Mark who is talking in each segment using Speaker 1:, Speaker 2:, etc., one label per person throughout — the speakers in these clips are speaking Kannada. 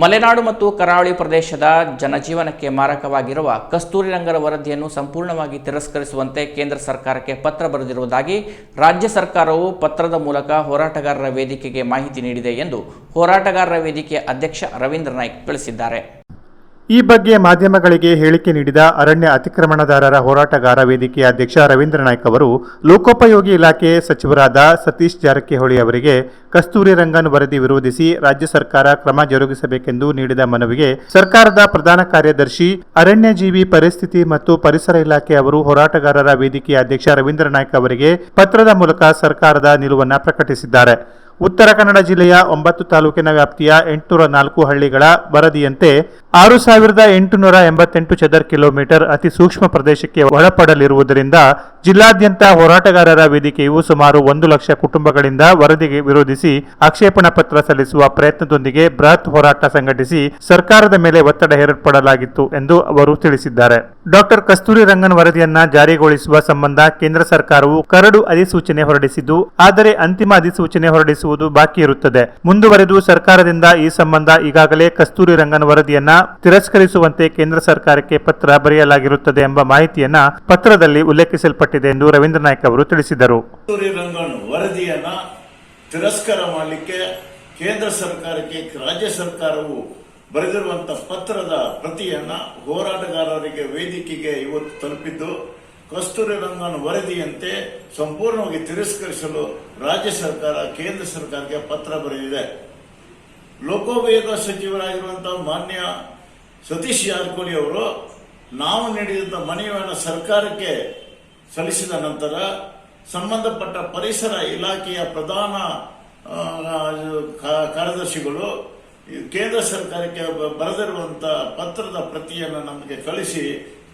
Speaker 1: ಮಲೆನಾಡು ಮತ್ತು ಕರಾವಳಿ ಪ್ರದೇಶದ ಜನಜೀವನಕ್ಕೆ ಮಾರಕವಾಗಿರುವ ಕಸ್ತೂರಿ ರಂಗರ ವರದಿಯನ್ನು ಸಂಪೂರ್ಣವಾಗಿ ತಿರಸ್ಕರಿಸುವಂತೆ ಕೇಂದ್ರ ಸರ್ಕಾರಕ್ಕೆ ಪತ್ರ ಬರೆದಿರುವುದಾಗಿ ರಾಜ್ಯ ಸರ್ಕಾರವು ಪತ್ರದ ಮೂಲಕ ಹೋರಾಟಗಾರರ ವೇದಿಕೆಗೆ ಮಾಹಿತಿ ನೀಡಿದೆ ಎಂದು ಹೋರಾಟಗಾರರ ವೇದಿಕೆಯ ಅಧ್ಯಕ್ಷ ರವೀಂದ್ರ ನಾಯ್ಕ್ ತಿಳಿಸಿದ್ದಾರೆ.
Speaker 2: ಈ ಬಗ್ಗೆ ಮಾಧ್ಯಮಗಳಿಗೆ ಹೇಳಿಕೆ ನೀಡಿದ ಅರಣ್ಯ ಅತಿಕ್ರಮಣದಾರರ ಹೋರಾಟಗಾರ ವೇದಿಕೆಯ ಅಧ್ಯಕ್ಷ ರವೀಂದ್ರ ನಾಯ್ಕ ಅವರು, ಲೋಕೋಪಯೋಗಿ ಇಲಾಖೆ ಸಚಿವರಾದ ಸತೀಶ್ ಜಾರಕಿಹೊಳಿ ಅವರಿಗೆ ಕಸ್ತೂರಿ ರಂಗನ್ ವರದಿ ವಿರೋಧಿಸಿ ರಾಜ್ಯ ಸರ್ಕಾರ ಕ್ರಮ ಜರುಗಿಸಬೇಕೆಂದು ನೀಡಿದ ಮನವಿಗೆ ಸರ್ಕಾರದ ಪ್ರಧಾನ ಕಾರ್ಯದರ್ಶಿ, ಅರಣ್ಯಜೀವಿ ಪರಿಸ್ಥಿತಿ ಮತ್ತು ಪರಿಸರ ಇಲಾಖೆ ಅವರು ಹೋರಾಟಗಾರರ ವೇದಿಕೆಯ ಅಧ್ಯಕ್ಷ ರವೀಂದ್ರ ನಾಯ್ಕ ಅವರಿಗೆ ಪತ್ರದ ಮೂಲಕ ಸರ್ಕಾರದ ನಿಲುವನ್ನು ಪ್ರಕಟಿಸಿದ್ದಾರೆ. ಉತ್ತರ ಕನ್ನಡ ಜಿಲ್ಲೆಯ ಒಂಬತ್ತು ತಾಲೂಕಿನ ವ್ಯಾಪ್ತಿಯ ಎಂಟುನೂರ ನಾಲ್ಕು ಹಳ್ಳಿಗಳ ವರದಿಯಂತೆ ಆರು ಸಾವಿರದ ಎಂಟುನೂರ ಎಂಬತ್ತೆಂಟು ಚದರ್ ಕಿಲೋಮೀಟರ್ ಅತಿ ಸೂಕ್ಷ್ಮ ಪ್ರದೇಶಕ್ಕೆ ಒಳಪಡಲಿರುವುದರಿಂದ ಜಿಲ್ಲಾದ್ಯಂತ ಹೋರಾಟಗಾರರ ವೇದಿಕೆಯು ಸುಮಾರು ಒಂದು ಲಕ್ಷ ಕುಟುಂಬಗಳಿಂದ ವರದಿಗೆ ವಿರೋಧಿಸಿ ಆಕ್ಷೇಪಣಾ ಪತ್ರ ಸಲ್ಲಿಸುವ ಪ್ರಯತ್ನದೊಂದಿಗೆ ಬೃಹತ್ ಹೋರಾಟ ಸಂಘಟಿಸಿ ಸರ್ಕಾರದ ಮೇಲೆ ಒತ್ತಡ ಹೇರಲ್ಪಡಲಾಗಿತ್ತು ಎಂದು ಅವರು ತಿಳಿಸಿದ್ದಾರೆ. ಡಾಕ್ಟರ್ ಕಸ್ತೂರಿ ರಂಗನ್ ವರದಿಯನ್ನ ಜಾರಿಗೊಳಿಸುವ ಸಂಬಂಧ ಕೇಂದ್ರ ಸರ್ಕಾರವು ಕರಡು ಅಧಿಸೂಚನೆ ಹೊರಡಿಸಿದ್ದು, ಆದರೆ ಅಂತಿಮ ಅಧಿಸೂಚನೆ ಹೊರಡಿಸುವುದು ಬಾಕಿ ಇರುತ್ತದೆ ಮುಂದುವರೆದು ಸರ್ಕಾರದಿಂದ ಈ ಸಂಬಂಧ ಈಗಾಗಲೇ ಕಸ್ತೂರಿ ರಂಗನ್ ವರದಿಯನ್ನ ತಿರಸ್ಕರಿಸುವಂತೆ ಕೇಂದ್ರ ಸರ್ಕಾರಕ್ಕೆ ಪತ್ರ ಬರೆಯಲಾಗಿರುತ್ತದೆ ಎಂಬ ಮಾಹಿತಿಯನ್ನ ಪತ್ರದಲ್ಲಿ ಉಲ್ಲೇಖಿಸಲ್ಪಟ್ಟಿದೆ ಎಂದು ರವೀಂದ್ರ ನಾಯ್ಕ ಅವರು ತಿಳಿಸಿದರು.
Speaker 3: ವರದಿಯನ್ನ ತಿರಸ್ಕಾರ ಮಾಡಲಿಕ್ಕೆ ಕೇಂದ್ರ ಸರ್ಕಾರಕ್ಕೆ ರಾಜ್ಯ ಸರ್ಕಾರವು ಬರೆದಿರುವಂತಹ ಪತ್ರದ ಪ್ರತಿಯನ್ನ ಹೋರಾಟಗಾರರಿಗೆ ವೇದಿಕೆಗೆ ಇವತ್ತು ತಲುಪಿದ್ದು, ಕಸ್ತೂರಿ ರಂಗನ್ ವರದಿಯಂತೆ ಸಂಪೂರ್ಣವಾಗಿ ತಿರಸ್ಕರಿಸಲು ರಾಜ್ಯ ಸರ್ಕಾರ, ಕೇಂದ್ರ ಸರ್ಕಾರಕ್ಕೆ ಪತ್ರ ಬರೆದಿದೆ. ಲೋಕೋಪಯೋಗ ಸಚಿವರಾಗಿರುವಂಥ ಮಾನ್ಯ ಸತೀಶ್ ಜಾರಕಿಹೊಳಿ ಅವರು ನಾವು ನೀಡಿದಂಥ ಮನವಿಯನ್ನು ಸರ್ಕಾರಕ್ಕೆ ಸಲ್ಲಿಸಿದ ನಂತರ ಸಂಬಂಧಪಟ್ಟ ಪರಿಸರ ಇಲಾಖೆಯ ಪ್ರಧಾನ ಕಾರ್ಯದರ್ಶಿಗಳು ಕೇಂದ್ರ ಸರ್ಕಾರಕ್ಕೆ ಬರೆದಿರುವಂಥ ಪತ್ರದ ಪ್ರತಿಯನ್ನು ನಮಗೆ ಕಳಿಸಿ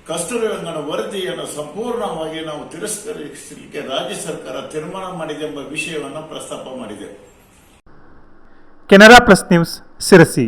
Speaker 3: ಕಸ್ತೂರಿ ರಂಗನ ವರದಿಯನ್ನು ಸಂಪೂರ್ಣವಾಗಿ ನಾವು ತಿರಸ್ಕರಿಸಲಿಕ್ಕೆ ರಾಜ್ಯ ಸರ್ಕಾರ ತೀರ್ಮಾನ ಮಾಡಿದೆ ಎಂಬ ವಿಷಯವನ್ನು ಪ್ರಸ್ತಾಪ ಮಾಡಿದೆ.
Speaker 2: Canara plus news Sirsi